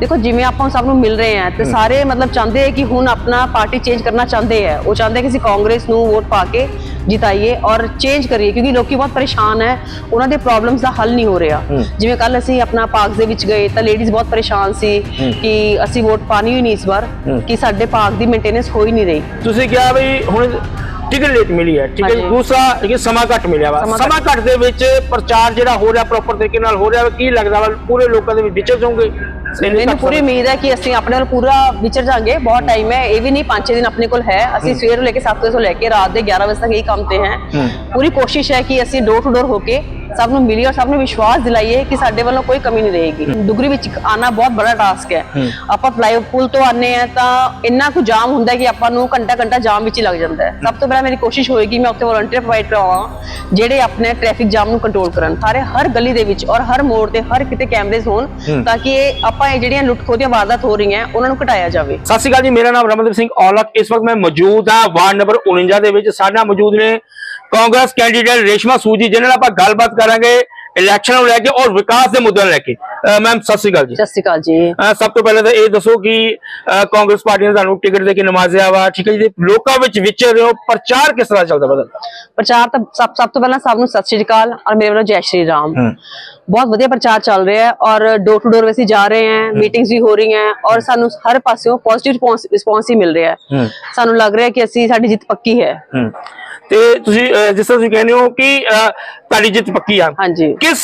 ਦੇਖੋ ਜਿਵੇਂ ਆਪਾਂ ਸਭ ਨੂੰ ਮਿਲ ਰਹੇ ਆ ਤੇ ਸਾਰੇ ਮਤਲਬ ਚਾਹੁੰਦੇ ਆ ਕਿ ਹੁਣ ਆਪਣਾ ਪਾਰਟੀ ਚੇਂਜ ਕਰਨਾ ਚਾਹੁੰਦੇ ਆ। ਉਹ ਚਾਹੁੰਦੇ ਕਿ ਅਸੀਂ ਕਾਂਗਰਸ ਨੂੰ ਵੋਟ ਪਾ ਕੇ ਜਿਤਾਈਏ ਔਰ ਚੇਂਜ ਕਰੀਏ ਕਿਉਂਕਿ ਲੋਕੀ ਬਹੁਤ ਪਰੇਸ਼ਾਨ ਹੈ ਉਹਨਾਂ ਦੇ ਪ੍ਰੋਬਲਮਸ ਦਾ ਹੱਲ ਨਹੀਂ ਹੋ ਰਿਹਾ। ਜਿਵੇਂ ਕੱਲ ਅਸੀਂ ਆਪਣਾ ਪਾਰਕ ਦੇ ਵਿੱਚ ਗਏ ਤਾਂ ਲੇਡੀਜ਼ ਬਹੁਤ ਪਰੇਸ਼ਾਨ ਸੀ ਕਿ ਅਸੀਂ ਵੋਟ ਪਾਣੀ ਹੀ ਨਹੀਂ ਇਸ ਵਾਰ ਕਿ ਸਾਡੇ ਪਾਰਕ ਦੀ ਮੇਨਟੇਨੈਂਸ ਹੋ ਹੀ ਨਹੀਂ ਰਹੀ। ਤੁਸੀਂ ਕਿਹਾ ਵੀ ਹੁਣ ਟਿਕਟ ਲੇਟ ਮਿਲੀ ਹੈ ਠੀਕ ਹੈ। ਦੂਸਰਾ ਕਿ ਸਮਾਂ ਘੱਟ ਮਿਲਿਆ ਵਾ। ਸਮਾਂ ਘੱਟ। ਦੇ ਵਿੱਚ ਪ੍ਰਚਾਰ ਜਿਹੜਾ ਹੋ ਰਿਹਾ ਪ੍ਰੋਪਰ ਤਰੀਕੇ ਨਾਲ ਹੋ ਰਿਹਾ ਕੀ ਲੱਗਦਾ ਵਾ? ਪੂਰੇ ਲੋਕਾਂ ਦੇ ਵਿੱਚ ਵਿਚਰ ਜਾਓਗੇ? ਮੈਨੂੰ ਪੂਰੀ ਉਮੀਦ ਹੈ ਕਿ ਅਸੀਂ ਆਪਣੇ ਵੱਲ ਪੂਰਾ ਵਿਚਰ ਜਾਾਂਗੇ। ਬਹੁਤ ਟਾਈਮ ਹੈ। ਇਹ ਵੀ ਨਹੀਂ 5-6 ਦਿਨ ਆਪਣੇ ਕੋਲ ਹੈ। ਅਸੀਂ ਸਵੇਰ ਤੋਂ ਲੈ ਕੇ 7 ਵਜੇ ਤੋਂ ਲੈ ਕੇ ਰਾਤ ਦੇ 11 ਵਜੇ ਤੱਕ ਇਹੀ ਕੰਮ ਤੇ ਹੈ। ਪੂਰੀ ਕੋਸ਼ਿਸ਼ ਹੈ ਕਿ ਅਸੀਂ ਡੋਰ ਟੂ ਡੋਰ ਹੋ ਕੇ ਸਭ ਨੂੰ ਮਿਲੀਏ ਔਰ ਸਭ ਨੂੰ ਵਿਸ਼ਵਾਸ ਦਿਲਾਈਏ ਕਿ ਸਾਡੇ ਵੱਲੋਂ ਕੋਈ ਕਮੀ ਨਹੀਂ ਰਹੇਗੀ। ਡੁਗਰੀ ਵਿੱਚ ਆਣਾ ਬਹੁਤ ਬੜਾ ਟਾਸਕ ਹੈ। ਆਪਾਂ ਫਲਾਈ ਪੁਲ ਤੋਂ ਆਨੇ ਆ ਤਾਂ ਇੰਨਾ ਕੁ ਜਾਮ ਹੁੰਦਾ ਕਿ ਆਪਾਂ ਨੂੰ ਘੰਟਾ ਘੰਟਾ ਜਾਮ ਵਿੱਚ ਹੀ ਲੱਗ ਜਾਂਦਾ ਹੈ। ਸਭ ਤੋਂ ਪਹਿਲਾਂ ਮੇਰੀ ਕੋਸ਼ਿਸ਼ ਹੋਏਗੀ ਮੈਂ ਉੱਥੇ ਵਲੰਟੀਅਰ ਪ੍ਰੋਵਾਈਡ ਕਰਾਵਾਂ ਜਿਹੜੇ ਆਪਣੇ ਟ੍ਰੈਫਿਕ ਜਾਮ ਨੂੰ ਕੰਟਰੋਲ ਕਰਨ। ਸਾਰੇ ਹਰ ਗਲੀ ਦੇ ਵਿੱਚ ਔਰ ਹਰ ਮੋੜ ਤੇ ਹਰ ਕਿਤੇ ਕੈਮਰੇਜ਼ ਹੋਣ ਤਾਂ ਕਿ ਇਹ ਆਪਾਂ ਇਹ ਜਿਹੜੀਆਂ ਲੁੱਟ ਖੋਹ ਦੀਆਂ ਵਾਰਦਾਤ ਹੋ ਰਹੀਆਂ ਉਹਨਾਂ ਨੂੰ ਘਟਾਇਆ ਜਾਵੇ। ਸਤਿ ਸ਼੍ਰੀ ਅਕਾਲ ਜੀ ਮੇਰਾ ਨਾਮ ਰਮਨਦੀਪ ਸਿੰਘ ਔਲਖ। ਇਸ ਵਕਤ ਮੈਂ ਮੌਜੂਦ ਹਾਂ ਵਾਰਡ ਨੰਬਰ 49 ਦੇ ਵਿੱਚ। ਸਾਡੇ ਮੌਜੂਦ ਨੇ ਕਾਂਗਰਸ ਕੈਂਡੀਡੇਟ ਰੇਸ਼ਮਾ ਸੂਜੀ ਜਿਹਨਾਂ ਨਾਲ ਆਪਾਂ ਗੱਲਬਾਤ ਕਰਾਂਗੇ ਇਲੈਕਸ਼ਨ ਨੂੰ ਲੈ ਕੇ ਔਰ ਵਿਕਾਸ ਦੇ ਮੁੱਦਿਆਂ ਨੂੰ ਲੈ ਕੇ। ਮੈਮ ਸਤਿ ਸ਼੍ਰੀ ਅਕਾਲ ਜੀ। ਸਤਿ ਸ਼੍ਰੀ ਅਕਾਲ ਜੀ। ਸਭ ਤੋਂ ਪਹਿਲਾਂ ਤਾਂ ਇਹ ਦੱਸੋ ਕਿ ਕਾਂਗਰਸ ਪਾਰਟੀ ਨੇ ਤੁਹਾਨੂੰ ਟਿਕਟ ਦੇ ਕੇ ਨਵਾਜ਼ਿਆ ਵਾ। ਠੀਕ ਹੈ ਜੀ ਲੋਕਾਂ ਵਿੱਚ ਵਿਚਰ ਰਹੇ ਹੋ। ਪ੍ਰਚਾਰ ਕਿਸ ਤਰ੍ਹਾਂ ਚੱਲਦਾ ਬਦਲ ਪ੍ਰਚਾਰ ਤਾਂ ਸਭ ਸਭ ਤੋਂ ਪਹਿਲਾਂ ਸਭ ਨੂੰ ਸਤਿ ਸ਼੍ਰੀ ਅਕਾਲ ਔਰ ਮੇਰੇ ਵੱਲੋਂ ਜੈ ਸ਼੍ਰੀ ਰਾਮ। ਬਹੁਤ ਵਧੀਆ ਪ੍ਰਚਾਰ ਚੱਲ ਰਿਹਾ ਹੈ ਔਰ ਡੋਰ ਟੂ ਡੋਰ ਅਸੀਂ ਜਾ ਰਹੇ ਹਾਂ ਮੀਟਿੰਗਸ ਵੀ ਹੋ ਰਹੀਆਂ ਔਰ ਸਾਨੂੰ ਹਰ ਪਾਸਿਓਂ ਪੋਜ਼ਿਟਿਵ ਰਿਸਪੌਂਸ ਹੀ ਮਿਲ ਰਿਹਾ ਹੈ। ਸਾਨੂੰ ਲੱਗ ਰਿਹਾ ਕਿ ਅਸੀਂ ਸਾਡੀ ਜਿੱਤ ਪੱਕੀ ਹੈ। ਤੇ ਤੁਸੀਂ ਜਿਸ ਤਰ੍ਹਾਂ ਤੁਸੀਂ ਕਹਿੰਦੇ ਹੋ ਕਿ ਤੁਹਾਡੀ ਜਿੱਤ ਪੱਕੀ ਆ। ਹਾਂਜੀ। ਕਿਸ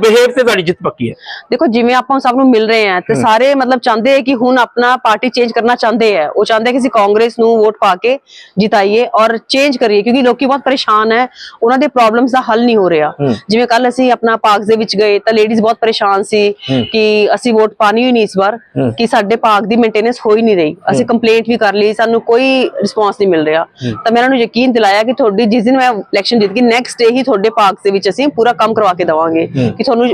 ਬਿਹੇਵ ਤੇ ਤੁਹਾਡੀ ਜਿੱਤ ਪੱਕੀ ਹੈ? ਦੇਖੋ ਜਿਵੇਂ ਆਪਾਂ ਸਭ ਨੂੰ ਮਿਲ ਰਹੇ ਆ ਤੇ ਸਾਰੇ ਮਤਲਬ ਚਾਹੁੰਦੇ ਆ ਕਿ ਹੁਣ ਆਪਣਾ ਪਾਰਟੀ ਚੇਂਜ ਕਰਨਾ ਚਾਹੁੰਦੇ ਆ। ਉਹ ਚਾਹੁੰਦੇ ਕਿ ਅਸੀਂ ਕਾਂਗਰਸ ਨੂੰ ਵੋਟ ਪਾ ਕੇ ਜਿਤਾਈਏ ਔਰ ਚੇਂਜ ਕਰੀਏ ਕਿਉਂਕਿ ਲੋਕੀ ਬਹੁਤ ਪਰੇਸ਼ਾਨ ਹੈ ਉਹਨਾਂ ਦੇ ਪ੍ਰੋਬਲਮਸ ਦਾ ਹੱਲ ਨਹੀਂ ਹੋ ਰਿਹਾ। ਜਿਵੇਂ ਕੱਲ ਅਸੀਂ ਆਪਣਾ ਪਾਰਕ ਦੇ ਵਿੱਚ ਗਏ ਤਾਂ ਲੇਡੀਜ਼ ਬਹੁਤ ਪਰੇਸ਼ਾਨ ਸੀ ਕਿ ਅਸੀਂ ਵੋਟ ਪਾਣੀ ਹੀ ਨਹੀਂ ਇਸ ਵਾਰ ਕਿ ਸਾਡੇ ਪਾਰਕ ਦੀ ਮੇਨਟੇਨੈਂਸ ਹੋ ਹੀ ਨਹੀਂ ਰਹੀ। ਅਸੀਂ ਕੰਪਲੇਂਟ ਵੀ ਕਰ ਲਈ ਸਾਨੂੰ ਕੋਈ ਰਿਸਪੌਂਸ ਨਹੀਂ ਮਿਲ ਰਿਹਾ। ਤਾਂ ਮੈਂ ਉਹਨਾਂ ਨੂੰ ਯਕੀਨ ਦਿਲਾਇਆ ਕਿ ਤੁਹਾਡੀ ਜਿਸ ਦਿਨ ਮੈਂ ਇਲੈਕਸ਼ਨ ਜਿੱਤ ਗਈ ਨੈਕਸਟ ਡੇ ਹੀ ਤੁਹਾਡੇ ਪਾਰਕ ਦੇ ਵਿੱਚ ਅਸੀਂ ਪੂਰਾ ਕੰਮ ਕਰਵਾ ਕੇ ਦੇਵਾਂਗੇ ਕਿ ਤੁਹਾਨੂੰ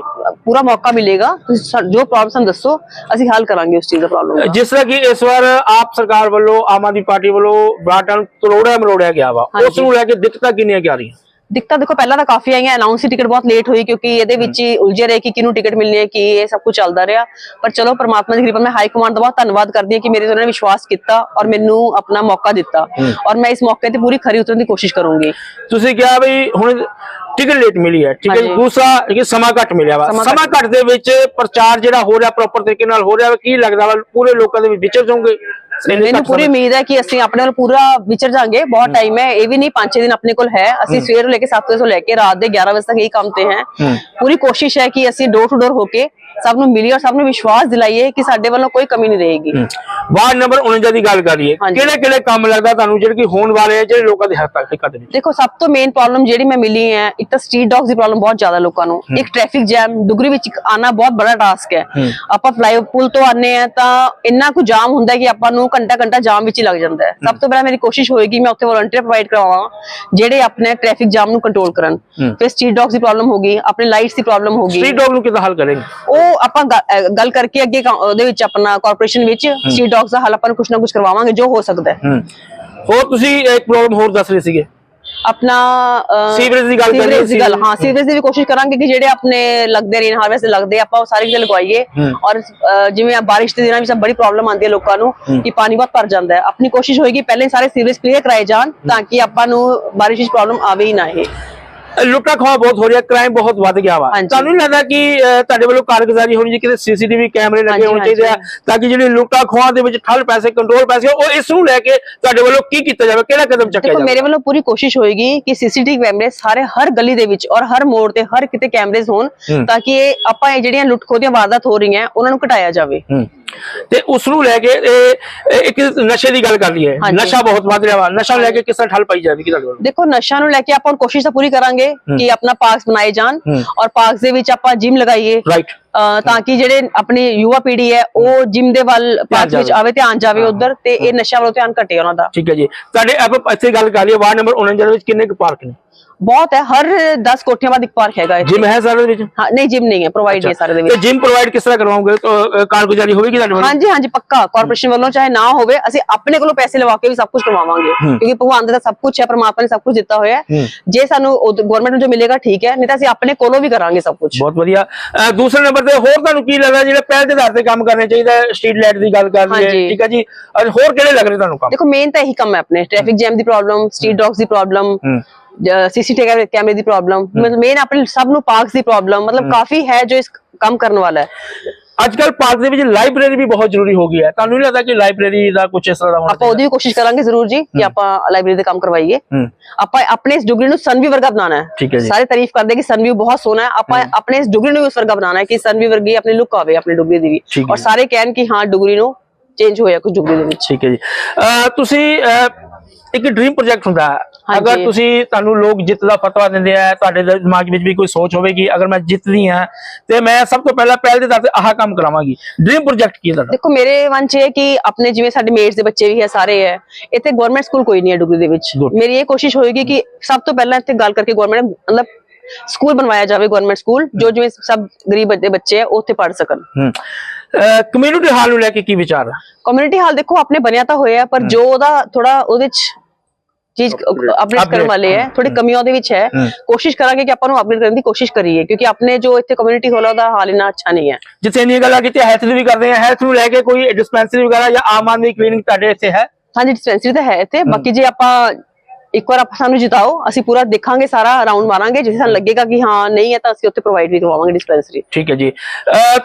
ਪੂਰਾ ਮੌਕਾ ਮਿਲੇਗਾ। ਤੁਸੀਂ ਜੋ ਪ੍ਰੋਬਲਮ ਸਾਨੂੰ ਦੱਸੋ ਅਸੀਂ ਹੱਲ ਕਰਾਂਗੇ ਉਸ ਚੀਜ਼ ਦਾ ਪ੍ਰੋਬਲਮ ਜਿਸ ਤਰ੍ਹਾਂ ਕਿ ਇਸ ਵਾਰ ਆਪ ਸਰਕਾਰ ਵੱਲੋਂ ਆਮ ਆਦਮੀ ਪਾਰਟੀ ਵੱਲੋਂ ਬਰਾਟਾਂ ਨੂੰ ਤਰੋੜਿਆ ਮਰੋੜਿਆ ਗਿਆ ਵਾ। ਉਸ ਨੂੰ ਲੈ ਕੇ ਦਿੱਕਤਾਂ ਕਿੰਨੀਆਂ ਆ ਰਹੀਆਂ? ਦਿੱਕਤਾਂ ਦੇਖੋ ਪਹਿਲਾਂ ਤਾਂ ਕਾਫੀ ਆਈਆਂ ਅਨਾਉਂਸ ਟਿਕਟ ਬਹੁਤ ਲੇਟ ਹੋਈ ਕਿਉਂਕਿ ਇਹਦੇ ਵਿੱਚ ਹੀ ਉਲਝੇ ਰਹੇ ਕਿ ਕਿਹਨੂੰ ਟਿਕਟ ਮਿਲਣੀ ਹੈ ਕੀ ਇਹ ਸਭ ਕੁਝ ਚੱਲਦਾ ਰਿਹਾ। ਪਰ ਚਲੋ ਪਰਮਾਤਮਾ ਦੀ ਕਿਰਪਾ ਮੈਂ ਹਾਈ ਕਮਾਂਡ ਦਾ ਬਹੁਤ ਧੰਨਵਾਦ ਕਰਦੀ ਹਾਂ ਕਿ ਮੇਰੇ ਤੇ ਉਹਨਾਂ ਨੇ ਵਿਸ਼ਵਾਸ ਕੀਤਾ ਔਰ ਮੈਨੂੰ ਆਪਣਾ ਮੌਕਾ ਦਿੱਤਾ। ਔਰ ਮੈਂ ਇਸ ਮੌਕੇ ਤੇ ਪੂਰੀ ਖਰੀ ਉਤਰਨ ਦੀ ਕੋਸ਼ਿਸ਼ ਕਰੂੰਗੀ। ਤੁਸੀਂ ਕਿਹਾ ਵੀ ਹੁਣ ਟਿਕਟ ਲੇਟ ਮਿਲੀ ਹੈ ਠੀਕ ਹੈ। ਦੂਸਰਾ ਕਿ ਸਮਾਂ ਘੱਟ ਮਿਲਿਆ ਵਾ। ਸਮਾਂ ਘੱਟ ਦੇ ਵਿੱਚ ਪ੍ਰਚਾਰ ਜਿਹੜਾ ਹੋ ਰਿਹਾ ਪ੍ਰੋਪਰ ਤਰੀਕੇ ਨਾਲ ਹੋ ਰਿਹਾ ਕੀ ਲੱਗਦਾ ਵਾ? ਪੂਰੇ ਲੋਕਾਂ ਦੇ ਵਿੱਚ ਵਿਚਰ ਜਾਓਗੇ? ਮੈਨੂੰ ਪੂਰੀ ਉਮੀਦ ਹੈ ਕਿ ਅਸੀਂ ਆਪਣੇ ਵੱਲ ਪੂਰਾ ਵਿਚਰ ਜਾਾਂਗੇ। ਬਹੁਤ ਟਾਈਮ ਹੈ। ਇਹ ਵੀ ਨਹੀਂ 5-6 ਦਿਨ ਆਪਣੇ ਕੋਲ ਹੈ। ਅਸੀਂ ਸਵੇਰ ਤੋਂ ਲੈ ਕੇ 7 ਵਜੇ ਤੋਂ ਲੈ ਕੇ ਰਾਤ ਦੇ 11 ਵਜੇ ਤੱਕ ਇਹੀ ਕੰਮ ਤੇ ਹੈ। ਪੂਰੀ ਕੋਸ਼ਿਸ਼ ਹੈ ਕਿ ਅਸੀਂ ਡੋਰ ਟੂ ਡੋਰ ਹੋ ਕੇ ਸਭ ਨੂੰ ਮਿਲੀਏ ਔਰ ਸਭ ਨੂੰ ਵਿਸ਼ਵਾਸ ਦਿਲਾਈਏ ਕਿ ਸਾਡੇ ਵੱਲੋਂ ਕੋਈ ਕਮੀ ਨਹੀਂ ਰਹੇਗੀ। ਵਾਰਡ ਨੰਬਰ 49 ਦੀ ਗੱਲ ਕਰੀਏ। ਕਿਹੜੇ ਕਿਹੜੇ ਕੰਮ ਲੱਗਦਾ ਤੁਹਾਨੂੰ ਜਿਹੜੇ ਕਿ ਹੋਣ ਵਾਲੇ ਆ ਜਿਹੜੇ ਲੋਕਾਂ ਦੇ ਹੱਕਾਂ ਦੇ ਵਿੱਚ ਦੇਖੋ ਸਭ ਤੋਂ ਮੇਨ ਪ੍ਰੋਬਲਮ ਜਿਹੜੀ ਮੈਂ ਮਿਲੀ ਹੈ ਇੱਕ ਤਾਂ ਸਟਰੀਟ ਡੌਗਸ ਦੀ ਪ੍ਰੋਬਲਮ ਬਹੁਤ ਜ਼ਿਆਦਾ ਲੋਕਾਂ ਨੂੰ। ਇੱਕ ਟ੍ਰੈਫਿਕ ਜੈਮ ਡੁਗਰੀ ਵਿੱਚ ਆਣਾ ਬਹੁਤ ਬੜਾ ਟਾਸਕ ਹੈ। ਆਪਾਂ ਫਲਾਈ ਪੁਲ ਤੋਂ ਆਨੇ ਆ ਤਾਂ ਇੰਨਾ ਕੁ ਜਾਮ ਹੁੰਦਾ ਕਿ ਆਪਾਂ ਨੂੰ ਘੰਟਾ ਘੰਟਾ ਜਾਮ ਵਿੱਚ ਹੀ ਲੱਗ ਜਾਂਦਾ ਹੈ। ਸਭ ਤੋਂ ਪਹਿਲਾਂ ਮੇਰੀ ਕੋਸ਼ਿਸ਼ ਹੋਏਗੀ ਮੈਂ ਉੱਥੇ ਵਲੰਟੀਅਰ ਪ੍ਰੋਵਾਈਡ ਕਰਾਵਾਂ ਜਿਹੜੇ ਆਪਣੇ ਟ੍ਰੈਫਿਕ ਜਾਮ ਨੂੰ ਕੰਟਰੋਲ ਕਰਨ। ਫਿਰ ਸਟਰੀਟ ਡੌਗਸ ਦੀ ਪ੍ਰੋਬਲਮ ਹੋਗੀ ਆਪਣੇ ਲਾਈਟਸ ਦੀ ਪ੍ਰੋਬਲਮ ਹੋਗੀ ਸਟਰੀਟ ਡੌਗ ਨੂੰ ਕਿੱਦਾਂ ਹੱਲ ਕਰੇਗੇ? ਉਹ ਆਪਾਂ ਗੱਲ ਕਰਕੇ ਅੱਗੇ ਉਹਦੇ ਵਿੱਚ ਆਪਣਾ ਕਾਰਪੋਰੇਸ਼ਨ ਵਿੱਚ ਸਟਰੀਟ ਡੌਗਸ ਦਾ ਹੱਲ ਆਪਾਂ ਨੂੰ ਕੁਝ ਨਾ ਕੁਝ ਕਰਵਾਵਾਂਗੇ ਜੋ ਹੋ ਸਕਦਾ ਹੈ। ਹੋਰ ਤੁਸੀਂ ਇੱਕ ਪ੍ਰੋਬਲਮ ਹੋਰ ਦੱਸ ਰਹੇ ਸੀਗੇ? ਆਪਣਾ ਸੀਵਰੇਜ ਦੀ ਗੱਲ ਕਰੀਏ, ਦੀ ਗੱਲ ਹਾਂ ਸੀਵਰੇਜ ਦੀ ਵੀ ਕੋਸ਼ਿਸ਼ ਕਰਾਂਗੇ ਕਿ ਜਿਹੜੇ ਆਪਣੇ ਲੱਗਦੇ ਰੇਨ ਹਾਰਵੈਸਟ ਲੱਗਦੇ ਆਪਾਂ ਉਹ ਸਾਰੇ ਕਿਤੇ ਲਗਵਾਈਏ। ਔਰ ਜਿਵੇਂ ਆ ਬਾਰਿਸ਼ ਦੇ ਦਿਨਾਂ ਵਿੱਚ ਤਾਂ ਬੜੀ ਪ੍ਰੋਬਲਮ ਆਉਂਦੀ ਹੈ ਲੋਕਾਂ ਨੂੰ ਕਿ ਪਾਣੀ ਬਹੁਤ ਭਰ ਜਾਂਦਾ ਹੈ। ਆਪਣੀ ਕੋਸ਼ਿਸ਼ ਹੋਏਗੀ ਪਹਿਲੇ ਸਾਰੇ ਸੀਵਰੇਜ ਕਲੀਅਰ ਕਰਾਏ ਜਾਣ ਤਾਂ ਕਿ ਆਪਾਂ ਨੂੰ ਬਾਰਿਸ਼ ਵਿੱਚ ਪ੍ਰੋਬਲਮ ਆਵੇ ਹੀ ਨਾ ਇਹ। ਲੁੱਟਾ ਖੋਹ ਬਹੁਤ ਹੋ ਰਿਹਾ ਕ੍ਰਾਈਮ ਬਹੁਤ ਵੱਧ ਗਿਆ ਵਾ। ਤੁਹਾਨੂੰ ਲੱਗਦਾ ਕਿ ਤੁਹਾਡੇ ਵੱਲੋਂ ਕਾਰਗੁਜ਼ਾਰੀ ਹੋਣੀ ਚਾਹੀਦੀ ਕਿਤੇ ਸੀਸੀਟੀਵੀ ਕੈਮਰੇ ਲੱਗੇ ਹੋਣੇ ਚਾਹੀਦੇ ਆ। ਤਾਂ ਕਿ ਜਿਹੜੇ ਲੁੱਟਾ ਖੋਹਾਂ ਦੇ ਵਿੱਚ ਠੱਲ ਪੈਸੇ ਕੰਟਰੋਲ ਪੈਸੇ ਉਹ ਇਸ ਨੂੰ ਲੈ ਕੇ ਤੁਹਾਡੇ ਵੱਲੋਂ ਕੀ ਕੀਤਾ ਜਾਵੇ ਕਿਹੜਾ ਕਦਮ ਚੱਕਿਆ ਜਾਵੇ ਮੇਰੇ ਵੱਲੋਂ ਪੂਰੀ ਕੋਸ਼ਿਸ਼ ਹੋਏਗੀ ਕਿ ਸੀਸੀਟੀਵੀ ਕੈਮਰੇ ਸਾਰੇ ਹਰ ਗਲੀ ਦੇ ਵਿੱਚ ਔਰ ਹਰ ਮੋੜ ਤੇ ਹਰ ਕਿਤੇ ਕੈਮਰੇਜ਼ ਹੋਣ ਤਾਂ ਕਿ ਇਹ ਆਪਾਂ ਇਹ ਜਿਹੜੀਆਂ ਲੁੱਟ ਖੋਹ ਦੀਆਂ ਵਾਰਦਾਤ ਹੋ ਰਹੀਆਂ ਉਹਨਾਂ ਨੂੰ ਘਟਾਇਆ ਜਾਵੇ। ਤੇ ਉਸ ਨੂੰ ਲੈ ਕੇ ਇੱਕ ਨਸ਼ੇ ਦੀ ਗੱਲ ਕਰ ਲਈਏ ਹਾਂਜੀ। ਨਸ਼ਾ ਬਹੁਤ ਵੱਧ ਰਿਹਾ ਵਾ। ਨਸ਼ਾ ਲੈ ਕੇ ਕਿਸ ਤਰ੍ਹਾਂ ਠੱਲ ਪਾਈ ਜਾਵੇਗੀ ਤੁਹਾਡੇ ਵੱਲੋਂ? ਦੇਖੋ ਨਸ਼ਾ ਨੂੰ ਲੈ ਕੇ ਆਪਾਂ ਕੋਸ਼ਿਸ਼ ਤਾਂ ਪੂਰੀ ਕਰਾਂਗੇ ਕਿ ਆਪਣਾ ਪਾਰਕਸ ਬਣਾਏ ਜਾਣ ਔਰ ਪਾਰਕਸ ਦੇ ਵਿੱਚ ਆਪਾਂ ਜਿਮ ਲਗਾਈਏ। ਰਾਈਟ ਤਾਂ ਕਿ ਜਿਹੜੇ ਆਪਣੀ ਯੁਵਾ ਪੀੜ੍ਹੀ ਹੈ ਉਹ ਜਿਮ ਦੇ ਵੱਲ ਪਾਰਕ ਵਿੱਚ। ਆਵੇ ਧਿਆਨ ਜਾਵੇ ਉਧਰ ਤੇ ਇਹ ਨਸ਼ਾ ਵੱਲੋਂ ਧਿਆਨ ਘਟੇ ਉਹਨਾਂ ਦਾ। ਠੀਕ ਹੈ ਜੀ। ਤੁਹਾਡੇ ਆਪਾਂ ਇੱਥੇ ਗੱਲ ਕਰ ਲਈਏ ਵਾਰਡ ਨੰਬਰ 49 ਦੇ ਵਿੱਚ ਕਿੰਨੇ ਕੁ ਪਾਰਕ ਨੇ? ਬਹੁਤ ਹੈ ਹਰ 10 ਕੋਠੀਆਂ ਬਾਅਦ ਇੱਕ ਪਾਰਕ ਹੈਗਾ ਜਿਮ ਹੈ ਸਾਰੇ ਦੇ ਵਿੱਚ? ਹਾਂ ਨਹੀਂ ਜਿਮ ਨਹੀਂ ਹੈ ਪ੍ਰੋਵਾਈਡ ਹੈ ਸਾਰੇ ਦੇ ਤੇ ਵਿੱਚ। ਜਿਮ ਪ੍ਰੋਵਾਈਡ ਕਿਸ ਤਰ੍ਹਾਂ ਕਰਵਾਓਗੇ? ਤਾਂ, ਕਾਰਗੁਜ਼ਾਰੀ ਹੋਵੇਗੀ ਤੁਹਾਡੇ ਵੱਲੋਂ? ਹਾਂਜੀ ਹਾਂਜੀ ਪੱਕਾ। ਕਾਰਪੋਰੇਸ਼ਨ ਵੱਲੋਂ ਚਾਹੇ ਨਾ ਹੋਵੇ ਅਸੀਂ ਆਪਣੇ ਕੋਲੋਂ ਪੈਸੇ ਲਵਾ ਕੇ ਵੀ ਸਭ ਕੁਝ ਕਰਵਾਵਾਂਗੇ। ਕਿਉਂਕਿ ਭਗਵਾਨ ਦਾ ਤਾਂ ਸਭ ਕੁਝ ਹੈ ਪਰਮਾਤਮਾ ਨੇ ਸਭ ਕੁਝ ਦਿੱਤਾ ਹੋਇਆ ਹੈ। ਜੇ ਸਾਨੂੰ ਗਵਰਨਮੈਂਟ ਨੂੰ ਜੋ ਮਿਲੇਗਾ ਠੀਕ ਹੈ। ਨਹੀਂ ਤਾਂ ਅਸੀਂ ਆਪਣੇ ਕੋਲੋਂ ਵੀ ਕਰਾਂਗੇ ਸਭ ਕੁਝ ਬਹੁਤ ਵਧੀਆ। ਦੂਸਰੇ ਨੰਬਰ ਨੰਬਰ ਤੇ ਹੋਰ ਤੁਹਾਨੂੰ ਕੀ ਲੱਗਦਾ ਜਿਹੜਾ ਪਹਿਲ ਦੇ ਆਧਾਰ ਤੇ ਕੰਮ ਕਰਨੇ ਚਾਹੀਦਾ ਸਟਰੀਟ ਲਾਈਟ ਦੀ ਗੱਲ ਕਰ ਲਈਏ। ਠੀਕ ਹੈ ਜੀ। ਅੱਜ ਹੋਰ ਕਿਹੜੇ ਲੱਗ ਰਹੇ ਤੁਹਾਨੂੰ ਕੰਮ? ਦੇਖੋ ਮੇਨ ਤਾਂ ਇਹੀ ਕੰਮ ਹੈ ਆਪਣੇ। ਟ੍ਰੈਫਿਕ ਜੈਮ ਦੀ ਪ੍ਰੋਬਲਮ ਸਟਰੀਟ ਡੌਗਸ ਦੀ ਪ੍ਰੋਬਲਮ ਸੀਸੀਟੀਵੀ ਕੈਮਰੇ ਦੀ ਪ੍ਰੋਬਲਮ ਮਤਲਬ ਮੇਨ ਆਪਣੇ ਸਭ ਨੂੰ ਪਾਰਕਸ ਦੀ ਪ੍ਰੋਬਲਮ ਮਤਲਬ ਕਾਫੀ ਹੈ ਜੋ ਇਸ ਕੰਮ ਕਰਨ ਵਾਲਾ ਹੈ। ਅੱਜ ਕੱਲ ਪਾਰਕ ਦੇ ਵਿੱਚ ਲਾਇਬ੍ਰੇਰੀ ਵੀ ਬਹੁਤ ਜ਼ਰੂਰੀ ਹੋ ਗਈ ਹੈ। ਤੁਹਾਨੂੰ ਨਹੀਂ ਲੱਗਦਾ ਕਿ ਲਾਇਬ੍ਰੇਰੀ ਦਾ ਕੁਝ ਇਸ ਤਰ੍ਹਾਂ ਦਾ ਹੋਣਾ ਆਪਾਂ ਉਹਦੀ ਵੀ ਕੋਸ਼ਿਸ਼ ਕਰਾਂਗੇ ਜ਼ਰੂਰ ਜੀ ਕਿ ਆਪਾਂ ਲਾਇਬ੍ਰੇਰੀ ਦੇ ਕੰਮ ਕਰਵਾਈਏ। ਆਪਾਂ ਆਪਣੇ ਇਸ ਡੁਗਰੀ ਨੂੰ ਸਨਵੀ ਵਰਗਾ ਬਣਾਉਣਾ ਹੈ। ਸਾਰੇ ਤਾਰੀਫ ਕਰਦੇ ਕਿ ਸਨਵੀ ਬਹੁਤ ਸੋਹਣਾ ਹੈ। ਆਪਾਂ ਆਪਣੇ ਇਸ ਡੁਗਰੀ ਨੂੰ ਵੀ ਉਸ ਵਰਗਾ ਬਣਾਉਣਾ ਹੈ ਕਿ ਸਨਵੀ ਵਰਗੀ ਆਪਣੀ ਲੁੱਕ ਆਵੇ ਆਪਣੀ ਡੁਗਰੀ ਦੀ ਵੀ। ਔਰ। ਸਾਰੇ ਕਹਿਣ ਕਿ ਹਾਂ ਡੁਗਰੀ ਨੂੰ ਚੇਂਜ ਹੋਇਆ ਕੁਝ ਡੁਗਰੀ ਦੇ ਵਿੱਚ। ਠੀਕ ਹੈ ਜੀ। ਤੁਸੀਂ ਇੱਕ ਡ੍ਰੀਮ ਪ੍ਰੋਜੈਕਟ ਹੁੰਦਾ ਹੈ। ਅਗਰ ਤੁਸੀਂ ਤੁਹਾਨੂੰ ਲੋਕ ਜਿੱਤ ਦਾ ਫਤਵਾ ਦਿੰਦੇ ਆ ਤੁਹਾਡੇ ਦਿ- ਦਿਮਾਗ ਵਿੱਚ ਵੀ ਕੋਈ ਸੋਚ ਹੋਵੇ ਕਿ ਅਗਰ ਮੈਂ ਜਿੱਤਦੀ ਹਾਂ ਤੇ ਮੈਂ ਸਭ ਤੋਂ ਪਹਿਲਾਂ ਪਹਿਲ ਦੇ ਦਰ ਤੇ ਆਹ ਕੰਮ ਕਰਾਵਾਂਗੀ। ਡ੍ਰੀਮ ਪ੍ਰੋਜੈਕਟ ਕੀ ਹੈ ਤੁਹਾਡਾ? ਦੇਖੋ ਮੇਰੇ ਮਨ ਚ ਇਹ ਕਿ ਆਪਣੇ ਜਿਵੇਂ ਸਾਡੇ ਮੇਟਸ ਦੇ ਬੱਚੇ ਵੀ ਹੈ ਸਾਰੇ ਹੈ ਇੱਥੇ ਗਵਰਨਮੈਂਟ ਸਕੂਲ ਕੋਈ ਨਹੀਂ ਹੈ ਡੁਗਰੀ ਦੇ ਵਿੱਚ. ਮੇਰੀ ਇਹ ਕੋਸ਼ਿਸ਼ ਹੋਏਗੀ ਕਿ ਸਭ ਤੋਂ ਪਹਿਲਾਂ ਇੱਥੇ ਗੱਲ ਕਰਕੇ ਗਵਰਨਮੈਂਟ ਮਤਲਬ ਸਕੂਲ ਬਣਵਾਇਆ ਜਾਵੇ ਗਵਰਨਮੈਂਟ ਸਕੂਲ ਜੋ ਜਿਵੇਂ ਸਭ ਗਰੀਬ ਬੱਚੇ ਬੱਚੇ ਉਹ ਉੱਥੇ ਪੜ ਸਕਣ। ਕਮਿਊਨਿਟੀ ਹਾਲ ਨੂੰ ਲੈ ਕੇ ਕੀ ਵਿਚਾਰ ਹੈ? ਕਮਿਊਨਿਟੀ ਹਾਲ ਦੇਖੋ ਆਪਣੇ ਬਣਿਆ ਤਾਂ ਹੋਇਆ ਪਰ ਜੋ ਉਹਦਾ ਥੋੜਾ ਉਹਦੇ ਚ ਚੀਜ਼ ਅਪਡੇਟ ਕਰਨ ਵਾਲੇ ਹੈ ਥੋੜੀ ਕਮੀ ਉਹਦੇ ਵਿੱਚ ਹੈ। ਕੋਸ਼ਿਸ਼ ਕਰਾਂਗੇ ਕਿ ਆਪਾਂ ਨੂੰ ਅਪਡੇਟ ਕਰਨ ਦੀ ਕੋਸ਼ਿਸ਼ ਕਰੀਏ ਕਿਉਂਕਿ ਆਪਣੇ ਜੋ ਇੱਥੇ ਕਮਿਊਨਿਟੀ ਹਾਲ ਉਹਦਾ ਹਾਲ ਇਨਾ ਅੱਛਾ ਨਹੀਂ ਹੈ। ਜਿੱਥੇ ਇੰਨੀਆਂ ਗੱਲਾਂ ਕੀਤੀਆਂ ਹੈਲਥ ਦੀ ਵੀ ਕਰਦੇ ਆ ਹੈਲਥ ਨੂੰ ਲੈ ਕੇ ਕੋਈ ਡਿਸਪੈਂਸਰੀ ਵਗੈਰਾ ਜਾਂ ਆਮ ਆਦਮੀ ਕਲੀਨਿਕ ਤੁਹਾਡੇ ਇੱਥੇ ਹੈ? ਹਾਂਜੀ ਡਿਸਪੈਂਸਰੀ ਤਾਂ ਹੈ ਇੱਥੇ। ਬਾਕੀ ਜੇ ਆਪਾਂ ਇੱਕ ਵਾਰ ਆਪਾਂ ਸਾਨੂੰ ਜਿਤਾਓ ਅਸੀਂ ਪੂਰਾ ਦੇਖਾਂਗੇ ਸਾਰਾ ਰਾਉਂਡ ਮਾਰਾਂਗੇ ਜਿੱਥੇ ਸਾਨੂੰ ਲੱਗੇਗਾ ਕਿ ਹਾਂ ਨਹੀਂ ਹੈ ਤਾਂ ਅਸੀਂ ਉੱਥੇ ਪ੍ਰੋਵਾਈਡ ਵੀ ਕਰਵਾਵਾਂਗੇ ਡਿਸਪੈਂਸਰੀ ਠੀਕ ਹੈ ਜੀ।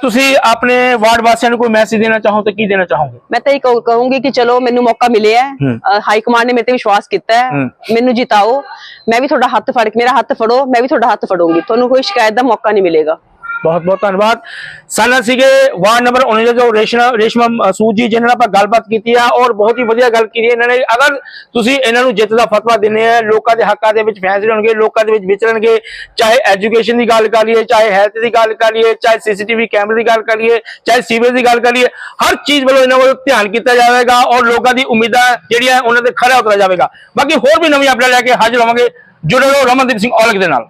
ਤੁਸੀਂ ਆਪਣੇ ਵਾਰਡ ਵਾਸੀਆਂ ਨੂੰ ਕੋਈ ਮੈਸੇਜ ਦੇਣਾ ਚਾਹੋ ਤਾਂ ਕੀ ਦੇਣਾ ਚਾਹੋਗੇ? ਮੈਂ ਤਾਂ ਇਹ ਕਹੂ- ਕਹੂੰਗੀ ਕਿ ਚਲੋ ਮੈਨੂੰ ਮੌਕਾ ਮਿਲਿਆ ਹੂੰ। ਹਾਈ ਕਮਾਂਡ ਨੇ ਮੇਰੇ ਤੇ ਵਿਸ਼ਵਾਸ ਕੀਤਾ ਹੂੰ। ਮੈਨੂੰ ਜਿਤਾਓ। ਮੈਂ ਵੀ ਤੁਹਾਡਾ ਹੱਥ ਫੜ ਕੇ ਮੇਰਾ ਹੱਥ ਫੜੋ ਮੈਂ ਵੀ ਤੁਹਾਡਾ ਹੱਥ ਫੜੂੰਗੀ। ਤੁਹਾਨੂੰ ਕੋਈ ਸ਼ਿਕਾਇਤ ਦਾ ਮੌਕਾ ਨਹੀਂ ਮਿਲੇਗਾ। ਬਹੁਤ ਬਹੁਤ ਧੰਨਵਾਦ। ਸਾਨਾ ਸੀਗੇ ਵਾਰਡ ਨੰਬਰ 49 ਜੋ ਰੇਸ਼ਮਾ ਰੇਸ਼ਮਾ ਮਸੂਦ ਜੀ, ਜਿਨ੍ਹਾਂ ਨਾਲ ਆਪਾਂ ਗੱਲਬਾਤ ਕੀਤੀ ਆ ਔਰ ਬਹੁਤ ਹੀ ਵਧੀਆ ਗੱਲ ਕੀਤੀ ਇਹਨਾਂ ਨੇ ਅਗਰ ਤੁਸੀਂ ਇਹਨਾਂ ਨੂੰ ਜਿੱਤ ਦਾ ਫਤਵਾ ਦਿੰਦੇ ਆ, ਲੋਕਾਂ ਦੇ ਹੱਕਾਂ ਦੇ ਵਿੱਚ ਫੈਸਲੇ ਹੋਣਗੇ, ਲੋਕਾਂ ਦੇ ਵਿੱਚ ਵਿਚਰਨਗੇ, ਚਾਹੇ ਐਜੂਕੇਸ਼ਨ ਦੀ ਗੱਲ ਕਰ ਲਈਏ, ਚਾਹੇ ਹੈਲਥ ਦੀ ਗੱਲ ਕਰ ਲਈਏ, ਚਾਹੇ ਸੀਸੀਟੀਵੀ ਕੈਮਰੇ ਦੀ ਗੱਲ ਕਰ ਲਈਏ, ਚਾਹੇ ਸੀਵਰੇਜ ਦੀ ਗੱਲ ਕਰ ਲਈਏ, ਹਰ ਚੀਜ਼ ਵੱਲੋਂ ਇਹਨਾਂ ਵੱਲੋਂ ਧਿਆਨ ਕੀਤਾ ਜਾਵੇਗਾ ਔਰ ਲੋਕਾਂ ਦੀ ਉਮੀਦਾਂ ਜਿਹੜੀਆਂ ਉਹਨਾਂ ਤੇ ਖਰਾ ਉਤਰਿਆ ਜਾਵੇਗਾ। ਬਾਕੀ ਹੋਰ ਵੀ ਨਵੀਂ ਅਪਡੇਟ ਲੈ ਕੇ ਹਾਜ਼ਰ ਹੋਵਾਂਗੇ। ਜੁੜੇ ਰਹੋ ਰਮਨਦੀਪ ਸਿੰਘ ਔਲਖ ਦੇ ਨਾਲ।